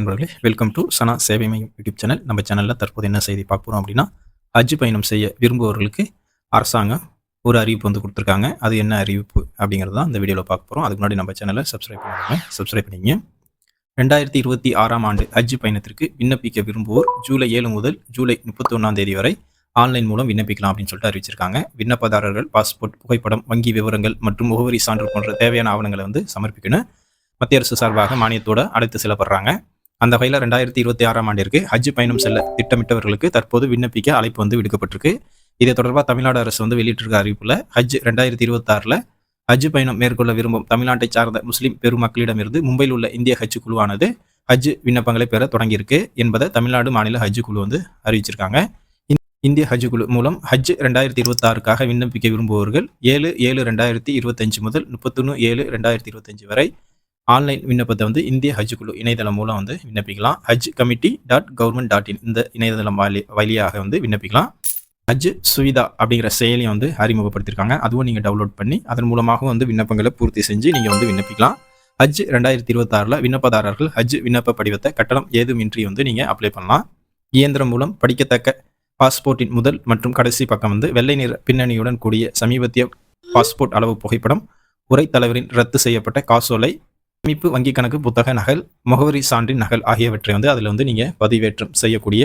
நண்பர்களே welcome to சனா சேவை மையம் யூடியூப் சேனல் நம்ம சேனலில் தற்போது என்ன செய்தி பார்க்க போகிறோம் அப்படின்னா ஹஜ் பயணம் செய்ய விரும்புபவர்களுக்கு அரசாங்கம் ஒரு அறிவிப்பு வந்து கொடுத்துருக்காங்க. அது என்ன அறிவிப்பு அப்படிங்கிறது தான் இந்த வீடியோவில் பார்க்க போகிறோம் அதுக்கு முன்னாடி நம்ம சேனலை சப்ஸ்கிரைப் பண்ணுவாங்க சப்ஸ்கிரைப் பண்ணிங்க ரெண்டாயிரத்தி இருபத்தி ஆறாம் ஆண்டு ஹஜ் பயணத்திற்கு விண்ணப்பிக்க விரும்புவோர் ஜூலை ஏழு முதல் ஜூலை முப்பத்தி ஒன்றாம் தேதி வரை ஆன்லைன் மூலம் விண்ணப்பிக்கலாம் அப்படின்னு சொல்லிட்டு அறிவிச்சிருக்காங்க. விண்ணப்பதாரர்கள் பாஸ்போர்ட் புகைப்படம் வங்கி விவரங்கள் மற்றும் முகவரி சான்று போன்ற தேவையான ஆவணங்களை வந்து சமர்ப்பிக்கணும். மத்திய அரசு சார்பாக மானியத்தோடு அழைத்து செல்லப்படுறாங்க. அந்த வகையில் ரெண்டாயிரத்தி இருபத்தி ஆறாம் ஆண்டிற்கு ஹஜ் பயணம் செல்ல திட்டமிட்டவர்களுக்கு தற்போது விண்ணப்பிக்க அழைப்பு வந்து விடுக்கப்பட்டிருக்கு. இதை தொடர்பாக தமிழ்நாடு அரசு வந்து வெளியிட்டிருக்க அறிவிப்பில் ஹஜ் ரெண்டாயிரத்தி இருபத்தாறில் ஹஜ் பயணம் மேற்கொள்ள விரும்பும் தமிழ்நாட்டை சார்ந்த முஸ்லீம் பெருமக்களிடமிருந்து மும்பையில் உள்ள இந்திய ஹஜ் குழுவானது ஹஜ் விண்ணப்பங்களை பெற தொடங்கியிருக்கு என்பதை தமிழ்நாடு மாநில ஹஜ் குழு வந்து அறிவிச்சிருக்காங்க. இந்திய ஹஜ் குழு மூலம் ஹஜ் ரெண்டாயிரத்தி இருபத்தாறுக்காக விண்ணப்பிக்க விரும்புபவர்கள் ஏழு ஏழு ரெண்டாயிரத்தி இருபத்தஞ்சு முதல் முப்பத்தொன்று ஏழு ரெண்டாயிரத்தி இருபத்தஞ்சு வரை ஆன்லைன் விண்ணப்பத்தை வந்து இந்திய ஹஜ் குழு இணையதளம் மூலம் வந்து விண்ணப்பிக்கலாம். Haj committee dot government dot in இந்த இணையதளம் வழி வழியாக வந்து விண்ணப்பிக்கலாம். ஹஜ் சுவிதா அப்படிங்கிற செயலியை வந்து அறிமுகப்படுத்தியிருக்காங்க அதுவும் நீங்கள் டவுன்லோட் பண்ணி அதன் மூலமாக வந்து விண்ணப்பங்களை பூர்த்தி செஞ்சு நீங்கள் வந்து விண்ணப்பிக்கலாம். ஹஜ் ரெண்டாயிரத்தி இருபத்தாறில் விண்ணப்பதாரர்கள் ஹஜ் விண்ணப்ப படிவத்தை கட்டணம் ஏதுமின்றி வந்து நீங்கள் அப்ளை பண்ணலாம். இயந்திரம் மூலம் படிக்கத்தக்க பாஸ்போர்ட்டின் முதல் மற்றும் கடைசி பக்கம் வந்து வெள்ளை நிற பின்னணியுடன் கூடிய சமீபத்திய பாஸ்போர்ட் அளவு புகைப்படம் உரை தலைவரின் ரத்து செய்யப்பட்ட காசோலை சேமிப்பு வங்கி கணக்கு புத்தக நகல் முகவரி சான்றின் நகல் ஆகியவற்றை வந்து அதில் வந்து நீங்கள் பதிவேற்றம் செய்யக்கூடிய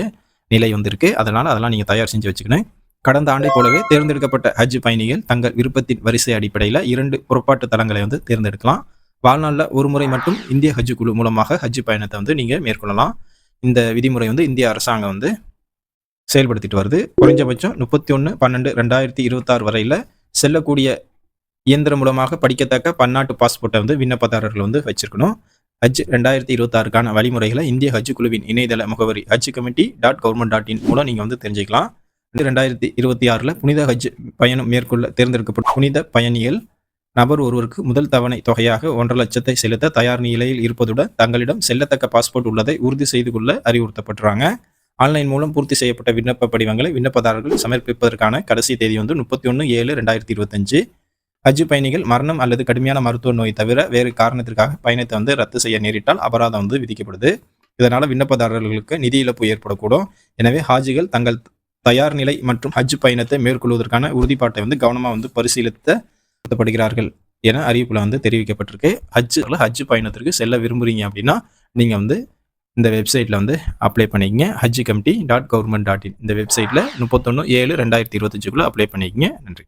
நிலை வந்து இருக்குது அதனால் அதெல்லாம் நீங்கள் தயார் செஞ்சு வச்சுக்கணும். கடந்த ஆண்டை போலவே தேர்ந்தெடுக்கப்பட்ட ஹஜ் பயணிகள் தங்கள் விருப்பத்தின் வரிசை அடிப்படையில் இரண்டு புறப்பாட்டு தலங்களை வந்து தேர்ந்தெடுக்கலாம். வாழ்நாளில் ஒரு முறை மட்டும் இந்திய ஹஜ் குழு மூலமாக ஹஜ் பயணத்தை வந்து நீங்கள் மேற்கொள்ளலாம். இந்த விதிமுறை வந்து இந்திய அரசாங்கம் வந்து செயல்படுத்திட்டு வருது. குறைஞ்சபட்சம் முப்பத்தி ஒன்று பன்னெண்டு ரெண்டாயிரத்தி இருபத்தாறு வரையில் செல்லக்கூடிய இயந்திரம் மூலமாக படிக்கத்தக்க பன்னாட்டு பாஸ்போர்ட்டை வந்து விண்ணப்பதாரர்கள் வந்து வச்சிருக்கணும். ஹஜ் ரெண்டாயிரத்தி இருபத்தாறுக்கான வழிமுறைகளை இந்திய ஹஜ் குழுவின் இணையதள முகவரி Haj committee dot government dot in மூலம் நீங்கள் வந்து தெரிஞ்சுக்கலாம். ரெண்டாயிரத்தி இருபத்தி ஆறில் புனித ஹஜ் பயணம் மேற்கொள்ள தேர்ந்தெடுக்கப்பட்ட புனித பயணிகள் நபர் ஒருவருக்கு முதல் தவணை தொகையாக ஒன்றரை லட்சத்தை செலுத்த தயார் நிலையில் இருப்பதுடன் தங்களிடம் செல்லத்தக்க பாஸ்போர்ட் உள்ளதை உறுதி செய்து கொள்ள அறிவுறுத்தப்பட்டுறாங்க. ஆன்லைன் மூலம் பூர்த்தி செய்யப்பட்ட விண்ணப்ப படிவங்களை விண்ணப்பதாரர்கள் சமர்ப்பிப்பதற்கான கடைசி தேதி வந்து முப்பத்தி ஒன்று ஏழு ரெண்டாயிரத்தி இருபத்தஞ்சு. ஹஜ் பயணிகள் மரணம் அல்லது கடுமையான மருத்துவ நோய் தவிர வேறு காரணத்திற்காக பயணத்தை வந்து ரத்து செய்ய நேரிட்டால் அபராதம் வந்து விதிக்கப்படுது. இதனால் விண்ணப்பதாரர்களுக்கு நிதி இழப்பு ஏற்படக்கூடும். எனவே ஹாஜிகள் தங்கள் தயார் நிலை மற்றும் ஹஜ் பயணத்தை மேற்கொள்வதற்கான உறுதிப்பாட்டை வந்து கவனமாக வந்து பரிசீலித்தப்படுகிறார்கள் என அறிவிப்பில் வந்து தெரிவிக்கப்பட்டிருக்கு. ஹஜ் ஹஜ் பயணத்திற்கு செல்ல விரும்புகிறீங்க அப்படின்னா நீங்கள் வந்து இந்த வெப்சைட்டில் வந்து அப்ளை பண்ணிக்கங்க. Haj committee dot government dot in இந்த வெப்சைட்டில் முப்பத்தொன்று ஏழு ரெண்டாயிரத்தி இருபத்தஞ்சுக்குள்ளே அப்ளை பண்ணிக்கங்க. நன்றி.